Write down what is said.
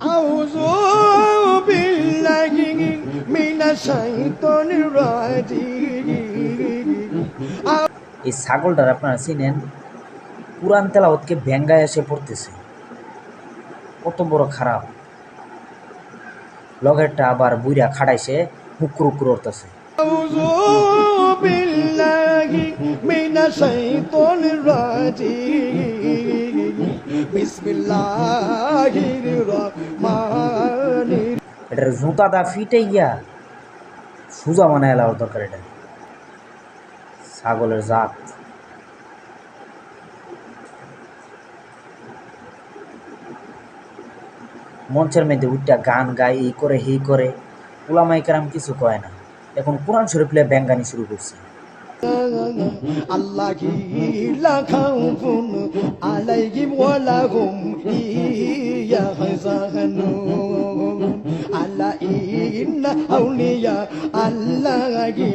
أعوذ بالله من الشيطان الرجيم এই ছাগলটার আপনারা চিনেন পুরান তেলাওতকে ভেঙ্গায় এসে পড়তেছে কত বড় খারাপ লগেরটা আবার বুইরা খাড়াইছে হুকুর হুকুর উঠতেছে أعوذ এটার জুতা দা ফিটে গিয়া সুজা মানে লাও দরকার এটা ছাগলের জাত। মঞ্চের মেয়েদের উঠটা গান গায়, এই করে হি করে। ওলামাই কারাম কিছু কয় না। এখন কোরআন শরীফ লে ব্যাঙ্গানি শুরু করছে। আলাইহিম ಇನ್ನ ಅವನಿಯ ಅಲ್ಲಾಗಿ